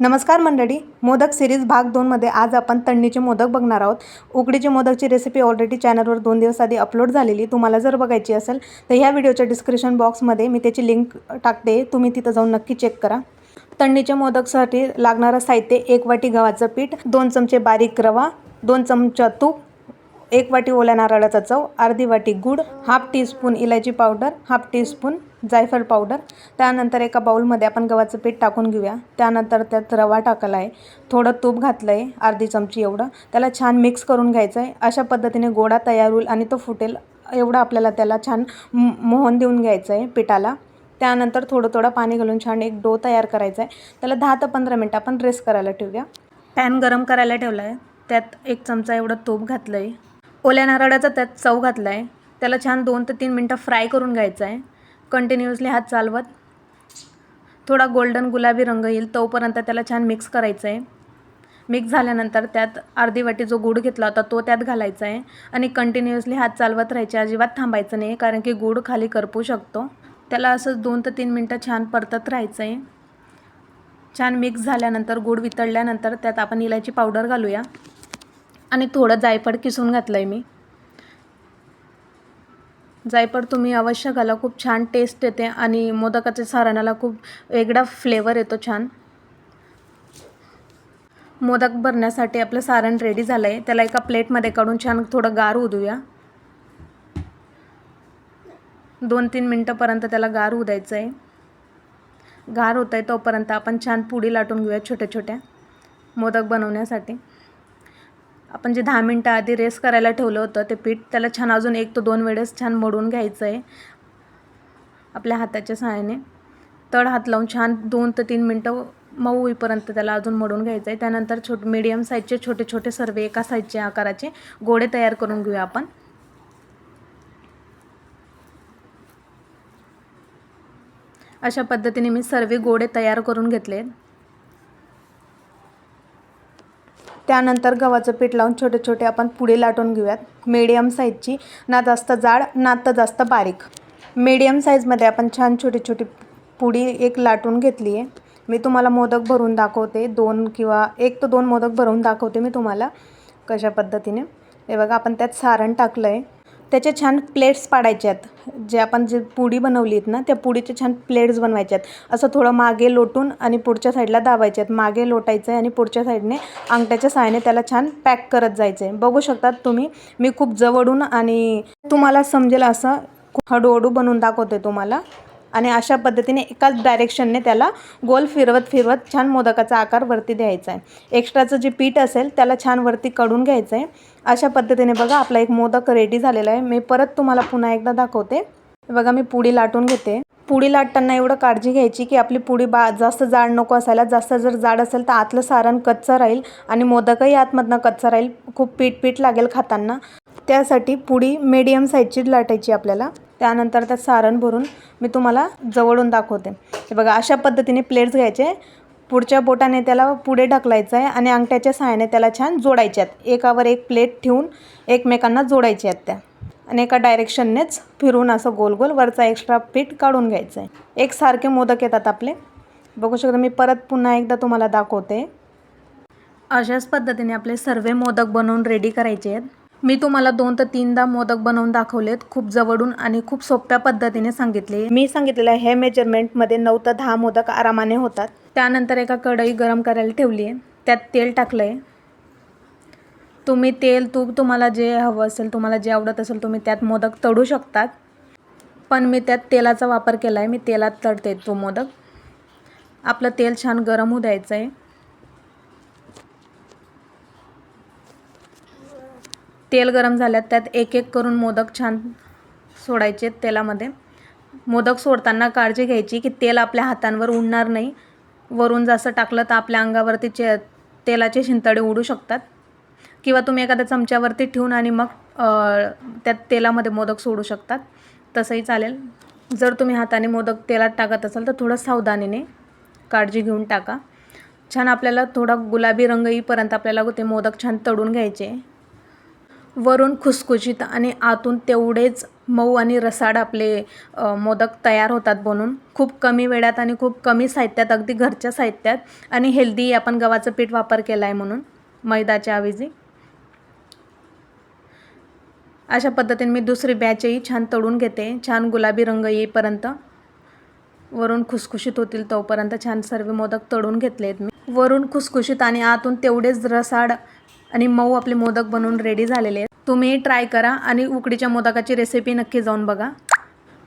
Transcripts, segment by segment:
नमस्कार मंडळी मोदक सिरीज भाग दोनमध्ये आज आपण तळणीचे मोदक बघणार आहोत. उकडीचे मोदकची रेसिपी ऑलरेडी चॅनलवर दोन दिवस आधी अपलोड झालेली. तुम्हाला जर बघायची असेल तर ह्या व्हिडिओच्या डिस्क्रिप्शन बॉक्समध्ये मी त्याची लिंक टाकते. तुम्ही तिथं जाऊन नक्की चेक करा. तळणीच्या मोदकसाठी लागणारं साहित्य एक वाटी गव्हाचं पीठ दोन चमचे बारीक रवा दोन चमचा तूप एक वाटी ओल्या नारळाचा चव अर्धी वाटी गूळ हाफ टीस्पून इलायची पावडर हाफ टीस्पून जायफळ पावडर. त्यानंतर एका बाऊलमध्ये आपण गव्हाचं पीठ टाकून घेऊया. त्यानंतर त्यात रवा टाकला आहे थोडं तूप घातलं आहे अर्धी चमची एवढं. त्याला छान मिक्स करून घ्यायचं आहे अशा पद्धतीने गोडा तयार होईल आणि तो फुटेल. एवढं आपल्याला त्याला छान मोहन देऊन घ्यायचं आहे पिठाला. त्यानंतर थोडं थोडं पाणी घालून छान एक डो तयार करायचा आहे त्याला दहा ते पंधरा मिनटं आपण रेस्ट करायला ठेवूया. पॅन गरम करायला ठेवला आहे त्यात एक चमचा एवढं तूप घातलं आहे ओल्या नारळाचा त्यात चव घातला आहे त्याला छान दोन ते तीन मिनटं फ्राय करून घ्यायचं आहे कंटिन्युअसली हात चालवत. थोडा गोल्डन गुलाबी रंग येईल तोपर्यंत त्याला छान मिक्स करायचं आहे मिक्स झाल्यानंतर त्यात अर्धी वाटी जो गूळ घेतला होता तो त्यात घालायचा आहे आणि कंटिन्युअसली हात चालवत राहायचे अजिबात थांबायचं नाही कारण की गूळ खाली करपू शकतो. त्याला असंच दोन ते तीन मिनटं छान परतत राहायचं आहे छान मिक्स झाल्यानंतर गूळ वितळल्यानंतर त्यात आपण इलायची पावडर घालूया. आणि थोडं जायफळ किसून घातलं आहे मी. जायफळ तुम्ही अवश्य घाला खूप छान टेस्ट येते आणि मोदकाच्या सारणाला खूप वेगळा फ्लेवर येतो छान. मोदक भरण्यासाठी आपलं सारण रेडी झालं आहे त्याला एका प्लेटमध्ये काढून छान थोडं गार होऊ देऊया दोन तीन मिनटंपर्यंत त्याला गार उदायचं आहे गार होतं आहे तोपर्यंत आपण छान पुडी लाटून घेऊया छोट्या छोट्या मोदक बनवण्यासाठी. आपण जे दहा मिनटं आधी रेस्ट करायला ठेवलं होतं ते पीठ त्याला छान अजून एक तो दोन वेळेस छान मडून घ्यायचं आहे आपल्या हाताच्या सहाय्याने. तळ हात लावून छान दोन ते तीन मिनटं मऊ होईपर्यंत त्याला अजून मडून घ्यायचं आहे त्यानंतर छोट मीडियम साईजचे छोटे छोटे सर्व एका साईजचे आकाराचे गोडे तयार करून घेऊया आपण. अशा पद्धतीने मी सर्व गोडे तयार करून घेतले त्यानंतर गव्हाचं पीठ लावून छोटे छोटे आपण पुढे लाटून घेऊयात. मीडियम साईजची ना जास्त जाड ना तर जास्त बारीक. मीडियम साईजमध्ये आपण छान छोटी छोटी पुडी एक लाटून घेतली आहे. मी तुम्हाला मोदक भरून दाखवते. दोन किंवा एक तर दोन मोदक भरून दाखवते मी तुम्हाला कशा पद्धतीने. हे बघा आपण त्यात सारण टाकलं आहे त्याचे छान प्लेट्स पाडायचे आहेत. जे आपण जे पुडी बनवली आहेत ना त्या पुडीचे छान प्लेट्स बनवायचे आहेत. असं थोडं मागे लोटून आणि पुढच्या साईडला दाबायचे आहेत. मागे लोटायचं आहे आणि पुढच्या साईडने अंगठ्याच्या सहाय्याने त्याला छान पॅक करत जायचं आहे बघू शकतात तुम्ही मी खूप जवळून आणि तुम्हाला समजेल असं हळूहळू बनवून दाखवते तुम्हाला. आणि अशा पद्धतीने एकाच डायरेक्शनने त्याला गोल फिरवत फिरवत छान मोदकाचा आकार वरती द्यायचा आहे. एक्स्ट्राचं जे पीठ असेल त्याला छान वरती काढून घ्यायचं आहे. अशा पद्धतीने बघा आपला एक मोदक रेडी झालेला आहे. मी परत तुम्हाला पुन्हा एकदा दाखवते. बघा मी पुडी लाटून घेते. पुडी लाटताना एवढं काळजी घ्यायची की आपली पुडी बा जास्त जाड नको असायला. जास्त जर जाड असेल तर आतलं सारण कच्चं राहील आणि मोदकही आतमधनं कच्चा राहील. खूप पीठ पीठ लागेल खाताना. त्यासाठी पुडी मीडियम साईजची लाटायची आपल्याला. त्यानंतर त्यात सारण भरून मी तुम्हाला जवळून दाखवते. हे बघा अशा पद्धतीने प्लेट्स घ्यायचे. पुढच्या बोटाने त्याला पुढे ढकलायचं आहे आणि अंगठ्याच्या सहाय्याने त्याला छान जोडायचे आहेत. एकावर एक प्लेट ठेवून एकमेकांना जोडायच्या आहेत त्या. आणि एका डायरेक्शननेच फिरून असं गोल गोल वरचा एक्स्ट्रा पीठ काढून घ्यायचं आहे. एक सारखे मोदक येतात आपले. बघू शकता मी परत पुन्हा एकदा तुम्हाला दाखवते. अशाच पद्धतीने आपले सर्व मोदक बनवून रेडी करायचे आहेत. मी तुम्हाला दोन ते तीनदा मोदक बनवून दाखवलेत खूप जवळून आणि खूप सोप्या पद्धतीने सांगितले. मी सांगितलेलं हे मेजरमेंटमध्ये नऊ ते दहा मोदक आरामाने होतात. त्यानंतर एका कढई गरम करायला ठेवली आहे त्यात तेल टाकलं आहे तुम्ही तेल तूप तुम्हाला जे हवं असेल तुम्हाला जे आवडत असेल तुम्ही त्यात मोदक तळू शकतात. पण मी त्यात तेलाचा वापर केला आहे मी तेलात तळते तो मोदक. आपलं तेल छान गरम होऊ द्यायचं आहे तेल गरम झाल्यात त्यात एक एक करून मोदक छान सोडायचे तेलामध्ये. मोदक सोडताना काळजी घ्यायची की तेल आपल्या हातांवर उडणार नाही. वरून जास्त टाकलं तर आपल्या अंगावरती चे तेलाचे शिंतडे उडू शकतात. किंवा तुम्ही एखाद्या चमच्यावरती ठेवून आणि मग त्यात तेलामध्ये मोदक सोडू शकतात. तसंही चालेल. जर तुम्ही हाताने मोदक तेलात टाकत असाल तर थोडं सावधानीने काळजी घेऊन टाका. छान आपल्याला थोडा गुलाबी रंग येईपर्यंत आपल्याला ते मोदक छान तळून घ्यायचे. वरून खुसखुशीत आणि आतून तेवढेच मऊ आणि रसाळ आपले मोदक तयार होतात बनून. खूप कमी वेळात आणि खूप कमी साहित्यात अगदी घरच्या साहित्यात आणि हेल्दी आपण गव्हाचं पीठ वापर केला आहे म्हणून मैदाच्या ऐवजी. अशा पद्धतीने मी दुसरी बॅचही छान तळून घेते. छान गुलाबी रंग येईपर्यंत. वरून खुसखुशीत होतील तोपर्यंत छान सर्व मोदक तळून घेतले आहेत मी. वरून खुसखुशीत आणि आतून तेवढेच रसाळ आणि मऊ आपले मोदक बनवून रेडी झालेले आहेत. तुम्ही ट्राय करा आणि उकडीच्या मोदकाची रेसिपी नक्की जाऊन बघा.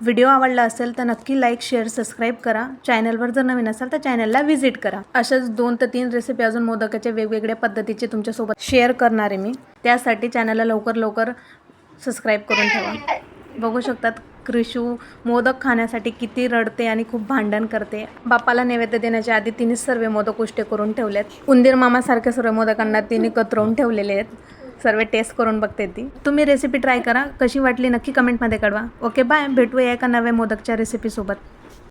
व्हिडिओ आवडला असेल तर नक्की लाईक शेअर सबस्क्राईब करा. चॅनलवर जर नवीन असाल तर चॅनलला व्हिजिट करा. अशाच दोन ते तीन रेसिपी अजून मोदकाच्या वेगवेगळ्या पद्धतीचे तुमच्यासोबत शेअर करणार आहे मी. त्यासाठी चॅनलला लवकर लवकर सबस्क्राईब करून ठेवा. बघू शकतात क्रिशू मोदक खाण्यासाठी किती रडते आणि खूप भांडण करते. बापाला नैवेद्य देण्याच्या आधी तिने सर्व मोदक उष्टे करून ठेवलेत. उंदीर मामासारख्या सर्व मोदकांना तिने कतरवून ठेवलेले आहेत. सर्व टेस्ट करून बघते ती. तुम्ही रेसिपी ट्राय करा. कशी वाटली नक्की कमेंटमध्ये कळवा. ओके बाय भेटूया एका नव्या मोदकच्या रेसिपीसोबत